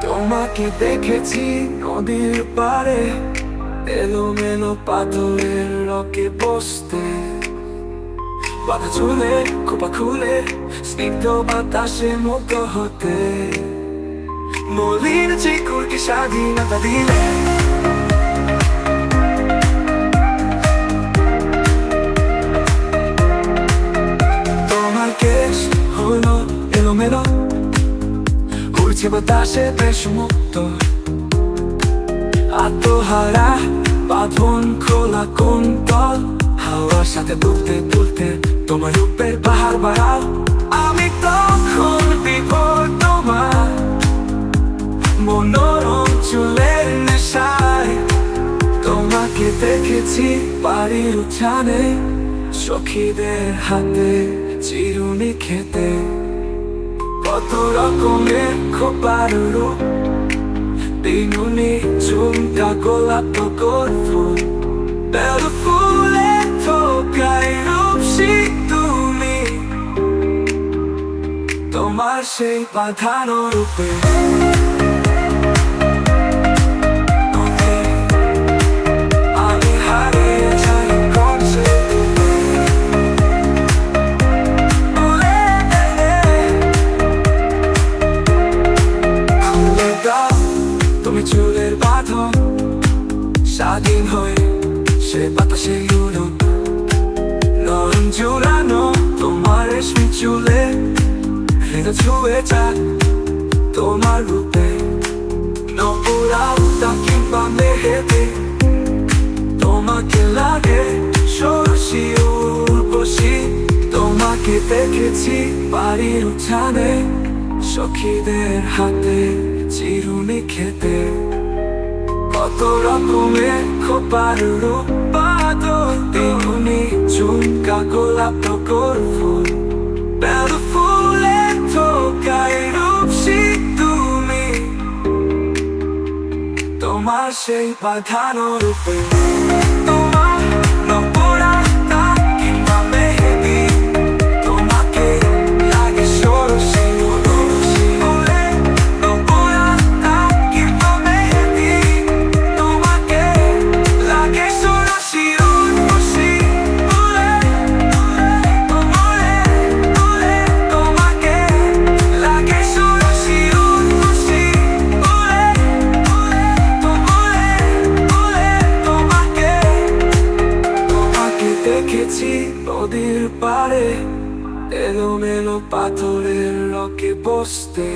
তোমাকে দেখেছি নদীর পাড়ে। এলোমেলো পাথরের রকে বসতে। বাধা চুলে, খোপা খুলে, স্নিগ্ধ বাতাসে মতো হতে। মলিন চিকুরকে স্বাধীনতা দিলে। বাতাসে দেশ মুক্ত। আত্মহারা, বাঁধন খোলা কোন তল হাওয়ার সাথে দুলতে দুলতে তোমার রূপের পাহাড় বাড়াও। আমি তখন বিপদ তোমার। মনোরম চুলের নেশায় তোমাকে দেখেছি বাড়ির উঠানে। সখীদের হাতে চিরুনি খেতে। কত রকমের খোপার রূপ দিনুনি ঝুমকা গোলাপ ফুল বেল ফুলে থোকায় রূপসী তুমি তোমার সেই বাঁধানো বাঁধন স্বাধীন হয়ে সে বাতাসে উড়ুন নরম জুড়ানো তোমার রেশমি চুলে, হৃদয় ছুঁয়ে যাক তোমার রূপে। নপুরাও তা কিংবা মেহেদি, তোমাকে লাগে সরষি উর্বশী। তোমাকে দেখেছি বাড়ির উঠানে, সখীদের হাতে চিরুনি খেতে। কত রকমের খোপার রূপ তেমনি ঝুমকা গোলাপ ফুল বেল ফুলে রূপসী তুমি তোমার সেই বাঁধানো রূপে দেখেছি নদীর পাড়ে এলোমেলো পাথরের রকে বসতে।